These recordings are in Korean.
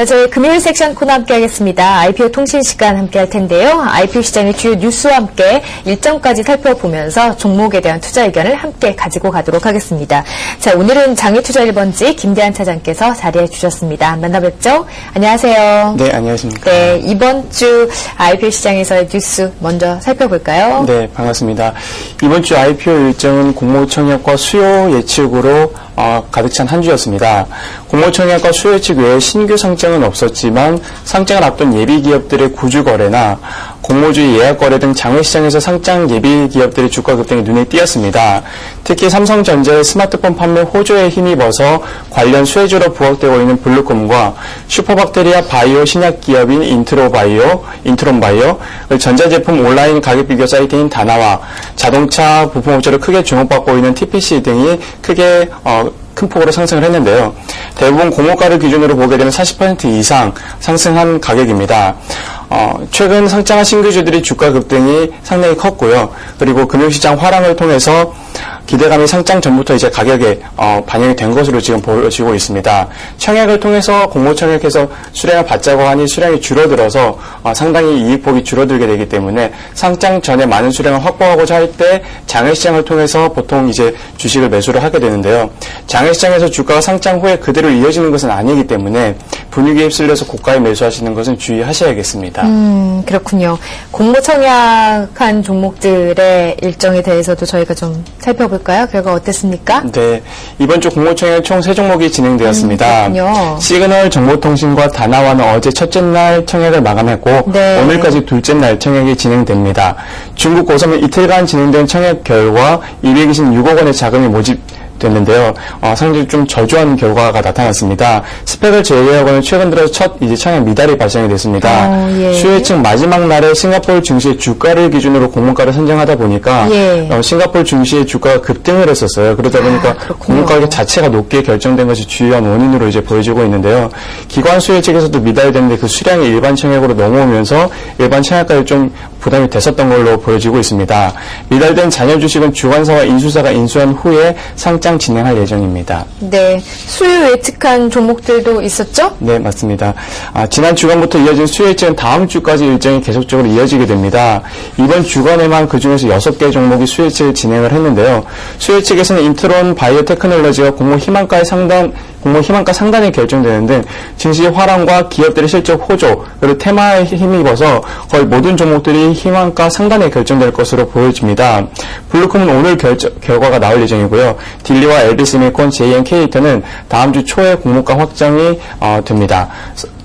자, 저희 금요일 섹션 코너 함께 하겠습니다. IPO 통신 시간 함께 할 텐데요. IPO 시장의 주요 뉴스와 함께 일정까지 살펴보면서 종목에 대한 투자 의견을 함께 가지고 가도록 하겠습니다. 자, 오늘은 장애투자 1번지 김대한 차장께서 자리해 주셨습니다. 만나 뵙죠? 안녕하세요. 네, 안녕하십니까. 네, 이번 주 IPO 시장에서의 뉴스 먼저 살펴볼까요? 네, 반갑습니다. 이번 주 IPO 일정은 공모청약과 수요 예측으로 어, 가득 찬 한 주였습니다. 공모청약과 수요 예측 외에 신규 상장은 없었지만 상장을 앞둔 예비 기업들의 구주 거래나 공모주의 예약 거래 등 장외시장에서 상장 예비 기업들의 주가 급등이 눈에 띄었습니다. 특히 삼성전자의 스마트폰 판매 호조에 힘입어서 관련 수혜주로 부각되고 있는 블루콤과 슈퍼박테리아 바이오 신약 기업인 인트로바이오, 인트론바이오, 전자제품 온라인 가격 비교 사이트인 다나와 자동차 부품업체로 크게 주목받고 있는 TPC 등이 크게 어, 큰 폭으로 상승을 했는데요. 대부분 공모가를 기준으로 보게 되면 40% 이상 상승한 가격입니다. 어, 최근 상장한 신규주들이 주가 급등이 상당히 컸고요. 그리고 금융시장 화랑을 통해서 기대감이 상장 전부터 이제 가격에 어, 반영이 된 것으로 지금 보여지고 있습니다. 청약을 통해서 공모청약해서 수량을 받자고 하니 수량이 줄어들어서 어, 상당히 이익폭이 줄어들게 되기 때문에 상장 전에 많은 수량을 확보하고자 할 때 장외시장을 통해서 보통 이제 주식을 매수를 하게 되는데요. 장외시장에서 주가가 상장 후에 그대로 이어지는 것은 아니기 때문에 분위기에 휩쓸려서 고가에 매수하시는 것은 주의하셔야겠습니다. 음, 그렇군요. 공모 청약한 종목들의 일정에 대해서도 저희가 좀 살펴볼 까요? 결과 어땠습니까? 네, 이번 주 공모청약 총세 종목이 진행되었습니다. 음, 그렇군요. 시그널 정보통신과 다나와는 어제 첫째 날 청약을 마감했고 네. 오늘까지 둘째 날 청약이 진행됩니다. 중국 고섬은 이틀간 진행된 청약 결과 226억 원의 자금이 모집 됐는데요. 어, 상당히 좀 저조한 결과가 나타났습니다. 스펙을 제외하고는 최근 들어 첫 이제 청약 미달이 발생이 됐습니다. 어, 예. 수혜층 마지막 날에 싱가포르 증시의 주가를 기준으로 공모가를 선정하다 보니까 예. 어, 싱가포르 증시의 주가가 급등을 했었어요. 그러다 보니까 아, 그렇군요. 공모 가격 자체가 높게 결정된 것이 주요한 원인으로 이제 보여지고 있는데요. 기관 수혜 측에서도 미달됐는데 그 수량이 일반 청약으로 넘어오면서 일반 청약까지 좀 부담이 됐었던 걸로 보여지고 있습니다. 미달된 잔여 주식은 주관사와 인수사가 인수한 후에 상장 진행할 예정입니다. 네. 수요 예측한 종목들도 있었죠? 네, 맞습니다. 아, 지난 주간부터 이어진 수요일째는 다음 주까지 일정이 계속적으로 이어지게 됩니다. 이번 주간에만 그중에서 6개 종목이 수요일치를 진행을 했는데요. 수요일측에서는 인트론 바이오 테크놀로지와 공모 희망가의 상단, 공모 희망가 상단이 결정되는데 증시 화랑과 기업들의 실적 호조, 그리고 테마에 힘입어서 거의 모든 종목들이 희망가 상단에 결정될 것으로 보여집니다. 블루콤은 오늘 결정, 결과가 나올 예정이고요. 딜리와 엘비스미콘, JNK에이터는 다음 주 초에 공모가 확정이 어, 됩니다.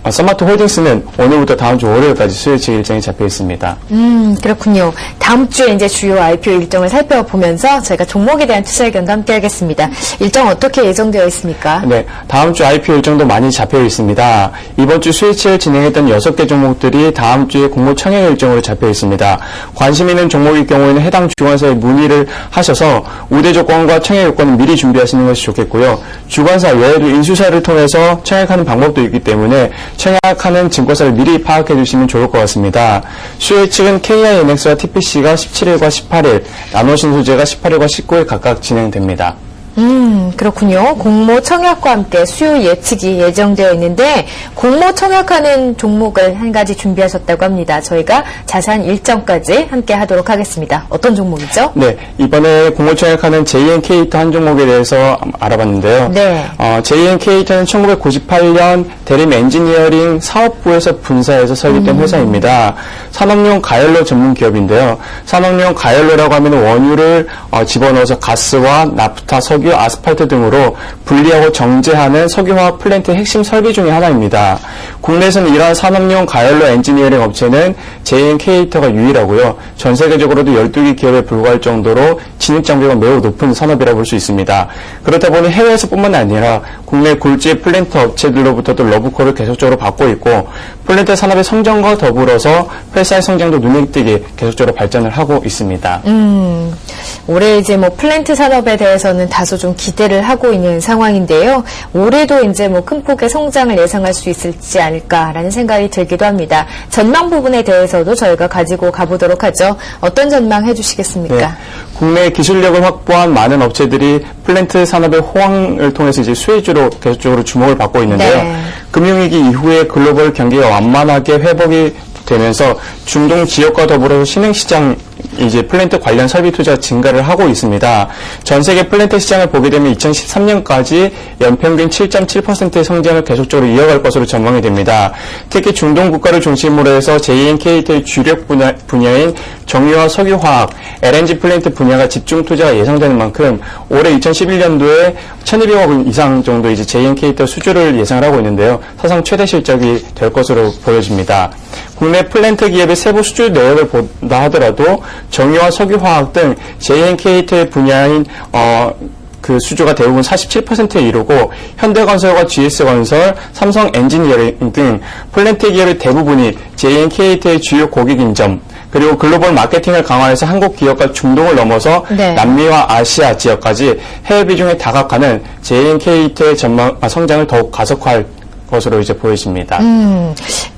서- 어, 서마트 홀딩스는 오늘부터 다음 주 월요일까지 수요일치 일정이 잡혀 있습니다. 음, 그렇군요. 다음 주에 이제 주요 IPO 일정을 살펴보면서 저희가 종목에 대한 투자 의견도 함께 하겠습니다. 일정 어떻게 예정되어 있습니까? 네, 다음 주 IPO 일정도 많이 잡혀 있습니다. 이번 주 스위치를 진행했던 6개 종목들이 다음 주에 공모 청약 일정으로 잡혀 있습니다. 관심 있는 종목일 경우에는 해당 주관사에 문의를 하셔서 우대 조건과 청약 요건을 미리 준비하시는 것이 좋겠고요. 주관사 외에도 인수사를 통해서 청약하는 방법도 있기 때문에 청약하는 증권사를 미리 파악해 주시면 좋을 것 같습니다. 수요 측은 KINX와 TPC가 17일과 18일, 나노신소재가 18일과 19일 각각 진행됩니다. 음, 그렇군요. 공모 청약과 함께 수요 예측이 예정되어 있는데 공모 청약하는 종목을 한 가지 준비하셨다고 합니다. 저희가 자세한 일정까지 함께 하도록 하겠습니다. 어떤 종목이죠? 네, 이번에 공모 청약하는 JNK터 한 종목에 대해서 알아봤는데요. 네. 어, JNK터는 1998년 대림 엔지니어링 사업부에서 분사해서 설립된 회사입니다. 산업용 가열로 전문 기업인데요. 산업용 가열로라고 하면 원유를 어, 집어넣어서 가스와 나프타, 석유, 아스팔트 등으로 분리하고 정제하는 석유화학 플랜트의 핵심 설비 중의 하나입니다. 국내에서는 이러한 산업용 가열로 엔지니어링 업체는 JNK터가 유일하고요. 전 세계적으로도 12개 기업에 불과할 정도로 진입 장벽이 매우 높은 산업이라고 볼 수 있습니다. 그렇다 보니 해외에서뿐만 아니라 국내 굴지 플랜트 업체들로부터도 러브콜을 계속적으로 받고 있고 플랜트 산업의 성장과 더불어서 회사의 성장도 눈에 띄게 계속적으로 발전을 하고 있습니다. 음, 올해 이제 뭐 플랜트 산업에 대해서는 다소 좀 기대를 하고 있는 상황인데요. 올해도 이제 뭐 큰 폭의 성장을 예상할 수 있을지 않을까라는 생각이 들기도 합니다. 전망 부분에 대해서도 저희가 가지고 가보도록 하죠. 어떤 전망 해주시겠습니까? 네. 국내 기술력을 확보한 많은 업체들이 플랜트 산업의 호황을 통해서 이제 수혜주로 계속적으로 주목을 받고 있는데요. 네. 금융위기 이후에 글로벌 경기가 완만하게 회복이 되면서 중동 지역과 더불어 신흥시장 이제 플랜트 관련 설비 투자 증가를 하고 있습니다. 전 세계 플랜트 시장을 보게 되면 2013년까지 연평균 7.7%의 성장을 계속적으로 이어갈 것으로 전망이 됩니다. 특히 중동 국가를 중심으로 해서 JNKT의 주력 분야, 분야인 정유와 석유화학, LNG 플랜트 분야가 집중 투자가 예상되는 만큼 올해 2011년도에 1,200억 원 이상 정도 이제 JNKT 수주를 예상을 하고 있는데요. 사상 최대 실적이 될 것으로 보여집니다. 국내 플랜트 기업의 세부 수주 내역을 본다 하더라도 정유와 석유화학 등 JNKT의 분야인 어, 그 수주가 대부분 47%에 이르고 현대건설과 GS건설, 삼성 엔지니어링 등 플랜트 기업의 대부분이 JNKT의 주요 고객인 점 그리고 글로벌 마케팅을 강화해서 한국 기업과 중동을 넘어서 네. 남미와 아시아 지역까지 해외 비중에 다각화는 JNKT의 전망, 아, 성장을 더욱 가속화할 것으로 이제 보여집니다. 음,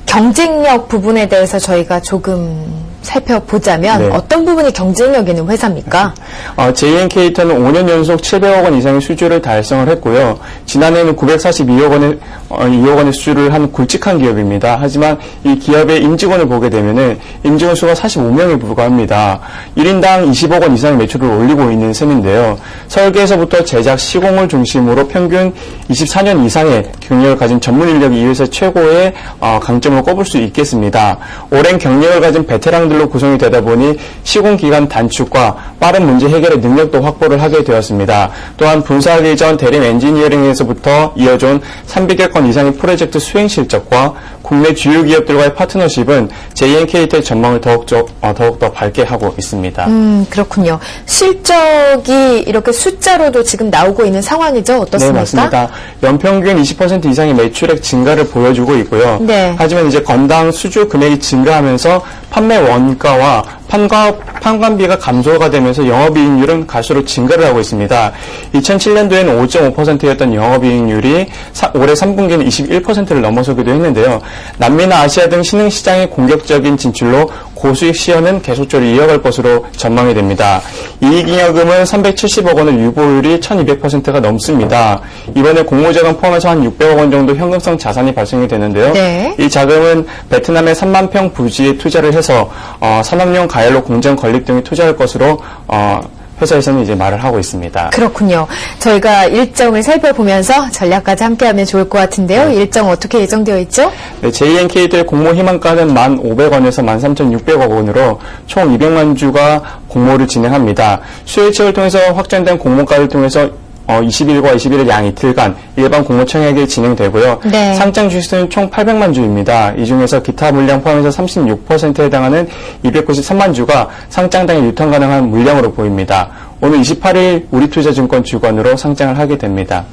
경쟁력 부분에 대해서 저희가 조금 살펴보자면 네. 어떤 부분이 경쟁력 있는 회사입니까? 어, JNKT는 5년 연속 700억 원 이상의 수주를 달성을 했고요. 지난해에는 942억 원의 어, 2억 원의 수주를 한 굵직한 기업입니다. 하지만 이 기업의 임직원을 보게 되면은 임직원 수가 45명에 불과합니다. 1인당 20억 원 이상의 매출을 올리고 있는 셈인데요. 설계에서부터 제작, 시공을 중심으로 평균 24년 이상의 경력을 가진 전문 인력이 이 회사 최고의 어, 강점을 꼽을 수 있겠습니다. 오랜 경력을 가진 베테랑들 로 구성이 되다 보니 시공 기간 단축과 빠른 문제 해결의 능력도 확보를 하게 되었습니다. 또한 분사하기 전 대림 엔지니어링에서부터 이어져온 300여 건 이상의 프로젝트 수행 실적과 국내 주요 기업들과의 파트너십은 JNKT의 전망을 더욱더, 어, 더욱더 밝게 하고 있습니다. 음, 그렇군요. 실적이 이렇게 숫자로도 지금 나오고 있는 상황이죠? 네, 어떻습니까? 맞습니다. 연평균 20% 이상의 매출액 증가를 보여주고 있고요. 네. 하지만 이제 건당 수주 금액이 증가하면서 판매 원가와 판가, 판관비가 감소가 되면서 영업이익률은 갈수록 증가를 하고 있습니다. 2007년도에는 5.5%였던 영업이익률이 사- 올해 3분기는 21%를 넘어서기도 했는데요. 남미나 아시아 등 신흥 시장의 공격적인 진출로 고수익 시연은 계속적으로 이어갈 것으로 전망이 됩니다. 이익잉여금은 370억 원을 유보율이 1200%가 넘습니다. 이번에 공모자금 포함해서 한 600억 원 정도 현금성 자산이 발생이 되는데요. 네. 이 자금은 베트남의 3만 평 부지에 투자를 해서 어, 산업용 가열로 공장 건립 등에 투자할 것으로 어, 회사에서는 이제 말을 하고 있습니다. 그렇군요. 저희가 일정을 살펴보면서 전략까지 함께하면 좋을 것 같은데요. 일정 어떻게 예정되어 있죠? 네, JNK의 공모 희망가는 1,500원에서 13,600억 원으로 총 200만 주가 공모를 진행합니다. 수요일책을 통해서 확정된 공모가를 통해서 어, 20일과 21일 양 이틀간 일반 공모 청약이 진행되고요. 네. 상장 주식수는 총 800만 주입니다. 이 중에서 기타 물량 포함해서 36%에 해당하는 293만 주가 상장당에 유통 가능한 물량으로 보입니다. 오늘 28일 우리투자증권 주관으로 상장을 하게 됩니다.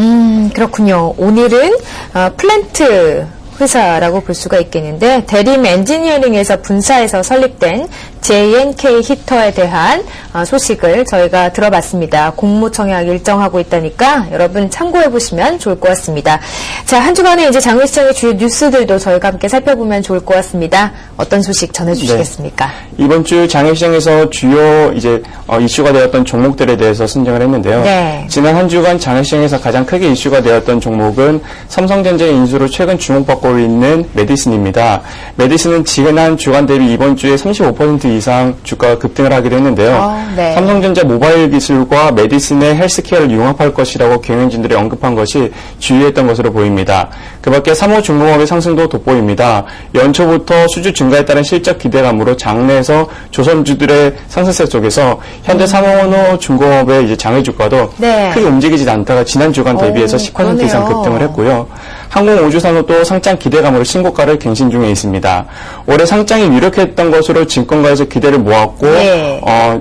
음, 그렇군요. 오늘은 어, 플랜트 회사라고 볼 수가 있겠는데 대림 엔지니어링에서 분사해서 설립된 JNK 히터에 대한 어, 소식을 저희가 들어봤습니다. 공모 청약 일정하고 있다니까 여러분 참고해 보시면 좋을 것 같습니다. 자, 한 주간의 이제 장외시장의 주요 뉴스들도 저희가 함께 살펴보면 좋을 것 같습니다. 어떤 소식 전해 주시겠습니까? 이번 주 장외시장에서 주요 이제 어, 이슈가 되었던 종목들에 대해서 선정을 했는데요. 네. 지난 한 주간 장외시장에서 가장 크게 이슈가 되었던 종목은 삼성전자의 인수로 최근 주목받고 있는 메디슨입니다. 메디슨은 지난 주간 대비 이번 주에 35% 이상 주가가 급등을 하기도 했는데요. 아, 네. 삼성전자 모바일 기술과 메디슨의 헬스케어를 융합할 것이라고 경영진들이 언급한 것이 주요했던 것으로 보입니다. 그밖에 3호 중공업의 상승도 돋보입니다. 연초부터 수주 증가에 따른 실적 기대감으로 장내에서 조선주들의 상승세 속에서 현재 3호 중공업의 이제 장외 주가도 네. 크게 움직이지 않다가 지난 주간 대비해서 오, 10% 이상 그러네요. 급등을 했고요. 항공우주산업도 상장 기대감으로 신고가를 갱신 중에 있습니다. 올해 상장이 유력했던 것으로 증권가에서 기대를 모았고 네. 어,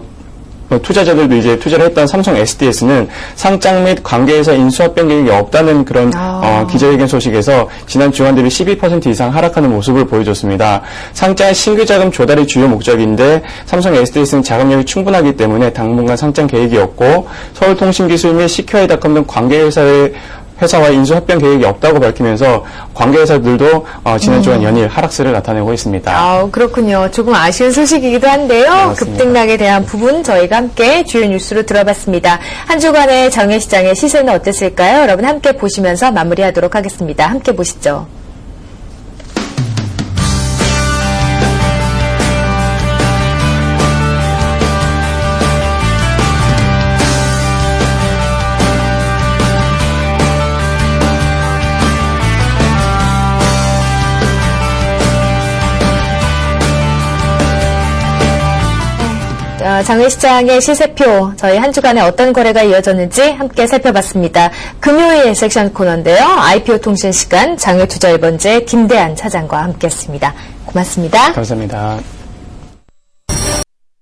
어, 투자자들도 이제 투자를 했던 삼성 SDS는 상장 및 관계에서 인수합병 계획이 없다는 그런 아. 어, 기자회견 소식에서 지난 주간 대비 12% 이상 하락하는 모습을 보여줬습니다. 상장의 신규 자금 조달이 주요 목적인데 삼성 SDS는 자금력이 충분하기 때문에 당분간 상장 계획이 없고 서울통신기술 및 CQI닷컴 등 관계회사의 회사와 인수 합병 계획이 없다고 밝히면서 관계회사들도 어, 지난 음. 주간 연일 하락세를 나타내고 있습니다. 아, 그렇군요. 조금 아쉬운 소식이기도 한데요. 맞습니다. 급등락에 대한 부분 저희가 함께 주요 뉴스로 들어봤습니다. 한 주간의 정예시장의 시세는 어땠을까요? 여러분 함께 보시면서 마무리하도록 하겠습니다. 함께 보시죠. 장외시장의 시세표, 저희 한 주간에 어떤 거래가 이어졌는지 함께 살펴봤습니다. 금요일 섹션 코너인데요. IPO 통신 시간 장외투자 1번째 김대한 차장과 함께했습니다. 고맙습니다. 감사합니다.